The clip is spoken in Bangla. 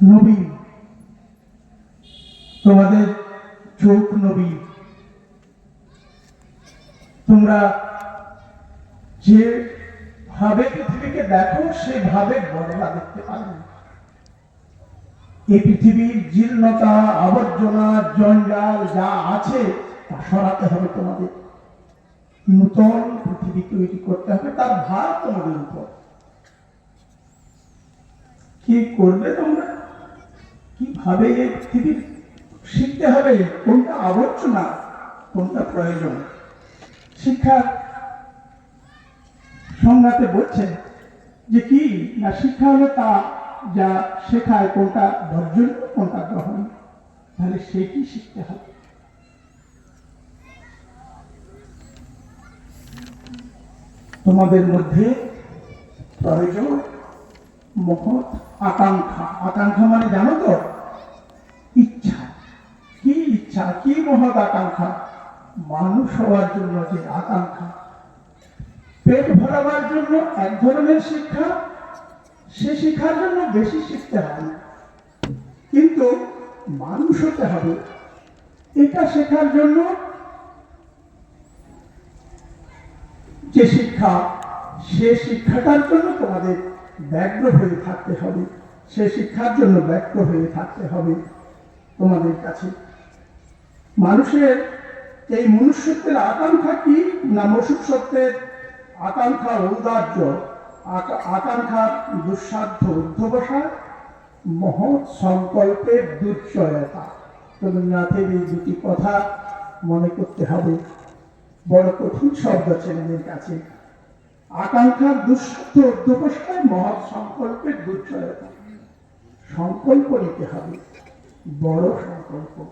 নবীন তোমাদের চোখ নবীন তোমরা যে ভাবে পৃথিবীকে দেখো সেভাবে বড়রা দেখতে পারবে। এই পৃথিবীর জীর্ণতা, আবর্জনা, জঞ্জাল যা আছে, তা সরাতে হবে তোমাদের। নূতন পৃথিবী তৈরি করতে হবে, তার ভার তোমাদের উপর। কি করবে তোমরা? এই পৃথিবীর শিখতে হবে কোনটা আবর্জনা, কোনটা প্রয়োজন। শিক্ষার সংজ্ঞাতে বলছে যে কি? না, শিক্ষা হলো তা যা শেখায় কোনটা বর্জন কোনটা গ্রহণ। তাহলে সে কি শিখতে হবে। তোমাদের মধ্যে প্রয়োজন, মহৎ আকাঙ্ক্ষা। আকাঙ্ক্ষা মানে জানো তো? ইচ্ছা, কি মহৎ আকাঙ্ক্ষা? মানুষ হওয়ার জন্য যে আকাঙ্ক্ষা। পেট ভরাবার জন্য এক ধরনের শিক্ষা, সে শিক্ষার জন্য বেশি শিখতে না কিন্তু মানুষ হতে হবে। এটা শেখার জন্য যে শিক্ষা, সে শিক্ষাটার জন্য তোমাদের ব্যগ্র হয়ে থাকতে হবে। সে শিক্ষার জন্য ব্যগ্র হয়ে থাকতে হবে তোমাদের কাছে। মানুষের এই মনুষ্যত্বের আকাঙ্ক্ষা কি না মনুষ্যত্বের আকাঙ্ক্ষা ঔদার্য? আকা- আকাঙ্ক্ষা দুঃসাধ্য অধ্যবসায় মহৎ সংকল্পের দুর্চয়তা রবীন্দ্রনাথের এই দুটি কথা মনে করতে হবে। বড় কঠিন শব্দ ছেলেদের কাছে। আকাঙ্ক্ষার দুঃসাধ্য অধ্যবসায় মহৎ সংকল্পের দুর্চয়তা সংকল্প নিতে হবে। বড় সংকল্প।